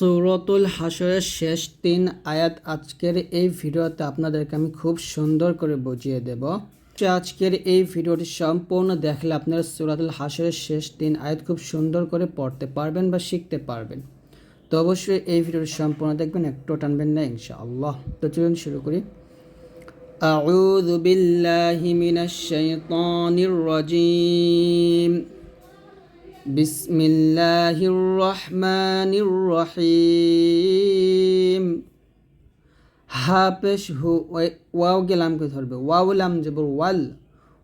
সুরতুল হাসরের শেষ তিন আয়াত আজকের এই ভিডিওতে আপনাদেরকে আমি খুব সুন্দর করে বুঝিয়ে দেব তো আজকের এই ভিডিওটি সম্পূর্ণ দেখলে আপনারা সুরাতুল হাসরের শেষ তিন আয়াত খুব সুন্দর করে পড়তে পারবেন বা শিখতে পারবেন তো অবশ্যই এই ভিডিওটি সম্পূর্ণ দেখবেন একটু টানবেন না ইনশাআল্লাহ তো চলুন শুরু করি أعوذ بالله من الشيطان الرجيم বিসমিল্লাহির রহমানির রহিম হা পেশ হু ওয়াওকে লামকে ধরবে? ওয়াও লাম জবর ওয়াল,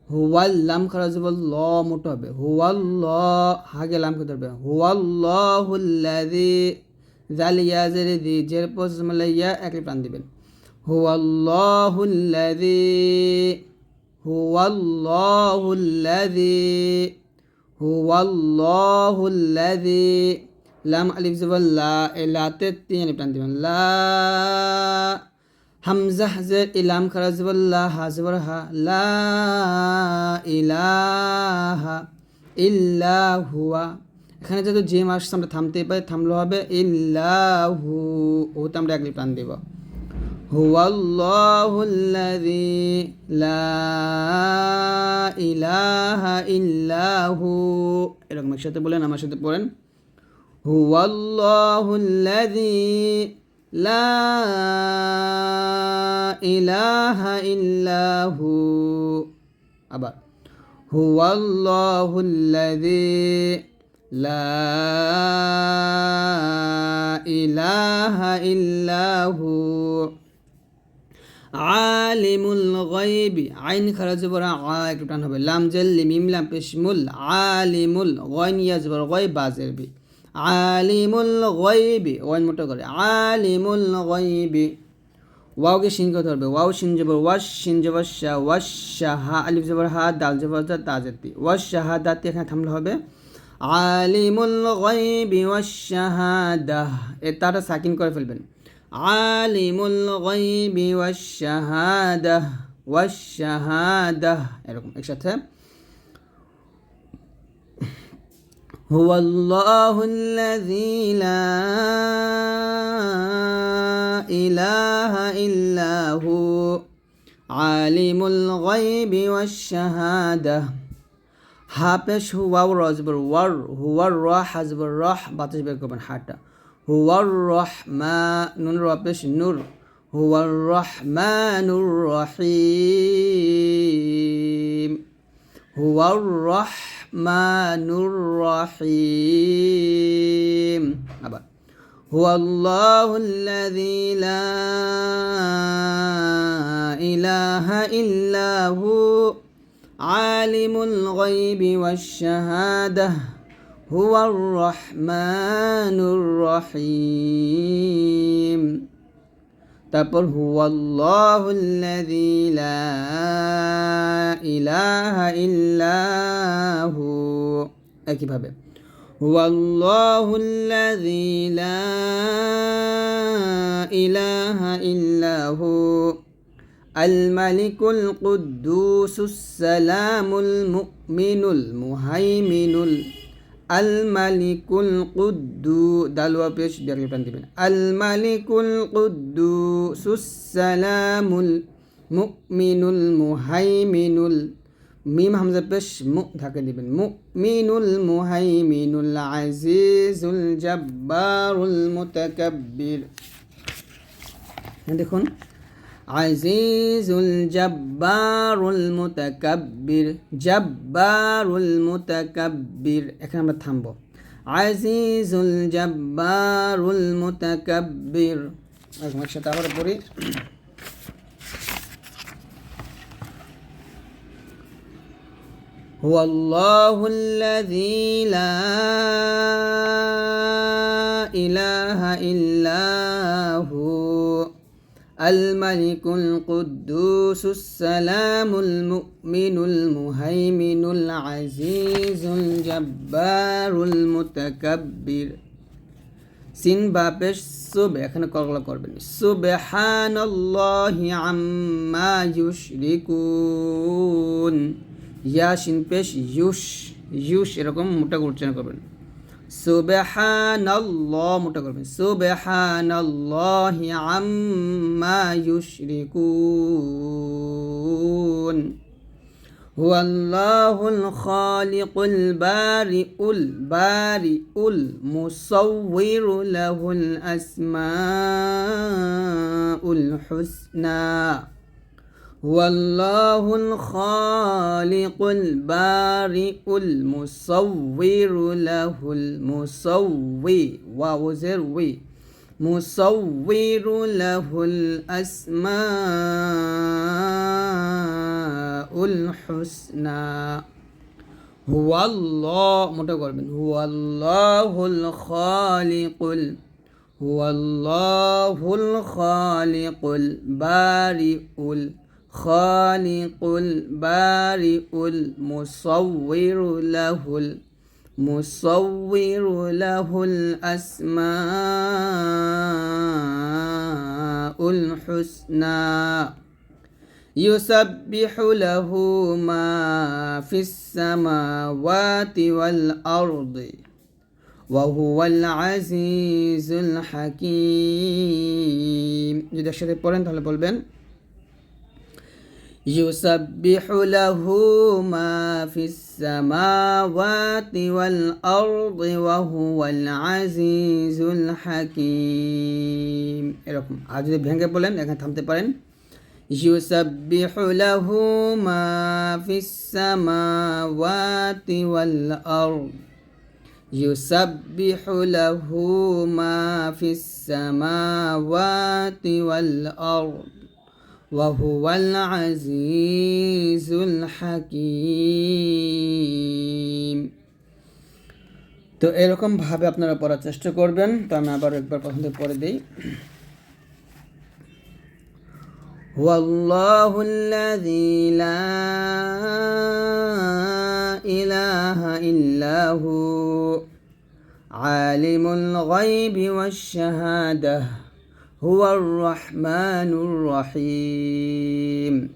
হুয়াল লাম খারা জবর ল মোটো হবে। হুয়াল ল হাকে লামকে ধরবে? হুয়াল হুল্লাদি জাল ইয়া জের দি জের পোস ইয়া, একই প্রাণ দিবেন। হুয়াল্লাহুল্লাদি হুয়াল্লাহুল্লাদি হুয়াল্লাহুল্লাযী লাম আলিফ জবর লা এই লাতে তিন আলিফ টান দিবেন। লা হামজা হাজের ইলাম খারা জবর লা হা লা ইলাহা ইল্লা হুয়া এখানে যেহেতু যে মাস আমরা থামতে পাই থামলো হবে। ইল্লাহু। ওতে আমরা এক লিপ টান দেব। হুয়াল্লাহুল্লাযী লা ইলাহা ইল্লাহু। এরকম একসাথে বলেন, আমার সাথে পড়েন। হুয়াল্লাহুল্লাযী লা ইলাহা ইল্লাহু। আবার হুয়াল্লাহুল্লাযী লা ইলাহা ইল্লাহু। আলিমুল গাইবি আইন খারাজ বড় আ একটু টান হবে। লাম জেল মিম লাম পেশমুল আলিমুল গয়ন ইয়াজ বড় গয় বাজের বি। আলিমুল গাইবি ওয়াইন মোটো করে। আলিমুল গাইবি ওয়াওকে শিন করতে হবে। ওয়াও শিন জবর ওয়াশ শিন জবর শাহ ওয়াশ শাহা আলিফ জবর হা, দাল জবর দা তাজেতি ওয়াশ শাহাদাতি এখানে থামলে হবে। আলিমুল গাইবি ওয়াশ শাহাদা এ তাটা সাকিন করে ফেলবেন। আলিমুল গাইবি ওয়াশ শাহাদা ওয়াশ শাহাদা এরকম একসাথে هو الله الذي لا إله إلا هو عالم الغيب والشهادة হাফেশ হুয়াও রজবর ওয়ার হুয়ার র হাজবর রহ বাতাস বের করবেন হাটা هو الرحمن نون ربش نور هو الرحمن الرحيم. هو الرحمن الرحيم. هو الله الذي لا إله إلا هو. عالم الغيب والشهادة. هو الرحمن الرحيم তারপর হুয়াল্লাহুল্লাযী লা ইলাহা ইল্লাহু একইভাবে হুয়াল্লাহুল্লাযী লা ইলাহা ইল্লাহু الملك القدوس السلام المؤمن المهيمن الملك القدوس دالوا بيش بيرجع بندبين الملك القدوس السلام المؤمن المهيمن মিম হামজা পেশ মু ঢাকে দিবেন মুমিনুল মুহাইমিনুল আজিজুল জব্বারুল মুতাকাব্বির দেখুন আজিজুল জব্বারুল মুতাকাব্বির জব্বারুল মুতাকাব্বির এখানে আমরা থামবো আজিজুল জব্বারুল মুতাকাব্বির একসাথে আবার পড়ি هو الله الذي لا إله إلا هو الملك القدوس السلام المؤمن المهيمن العزيز الجبار المتكبر সিন বাপেশ সুবে এখানে কলকলা করবেন সুবহানাল্লাহি আম্মা ইউশরিকুন ইয়া শিন পেশ ইউশ ইউশ এরকম মোটা উচ্চারণ করবেন সুবহানাল্লাহ মোটা করবেন সুবহানাল্লাহি আম্মা ইউশরিকুন هو الله الخالق البارئ البارئ المصور له الأسماء الحسنى والله الخالق البارئ المصور له المصور وغزروي مصور له الأسماء الحسنى. هو الله متقربين هو الله الخالق هو الله الخالق البارئ الخالق البارئ المصور له المصور له الأسماء الحسنى يسبح له ما في السماوات والأرض وهو العزيز الحكيم যদি একসাথে পড়েন তাহলে বলবেন يسبح له ما في السماوات والأرض وهو العزيز الحكيم এরকম আর যদি ভেঙে বলেন এখানে থামতে পারেন يسبح له ما في السماوات والأرض يسبح له ما في السماوات والأرض وهو العزيز الحكيم তো এরকম ভাবে আপনারা পড়ার চেষ্টা করবেন তো আমি আবার একবার প্রথম থেকে পড়ে দিই هو الله الذي لا إله إلا هو عالم الغيب والشهادة هو الرحمن الرحيم.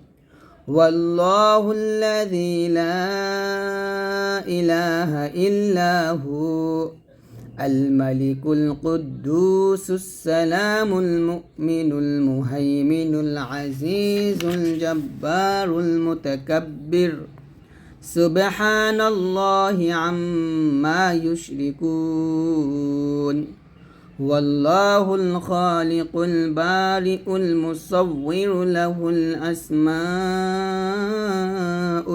والله الذي لا إله إلا هو. الملك القدوس السلام المؤمن المهيمن العزيز الجبار المتكبر. سبحان الله عما يشركون. والله الخالق البارئ المصور له الأسماء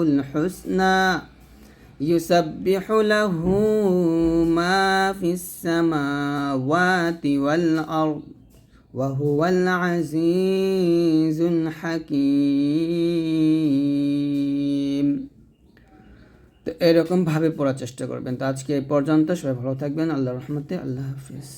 الحسنى يسبح له ما في السماوات والأرض وهو العزيز الحكيم তো এরকমভাবে পড়ার চেষ্টা করবেন তো আজকে এই পর্যন্ত সবাই ভালো থাকবেন আল্লাহ রহমতে আল্লাহ হাফিজ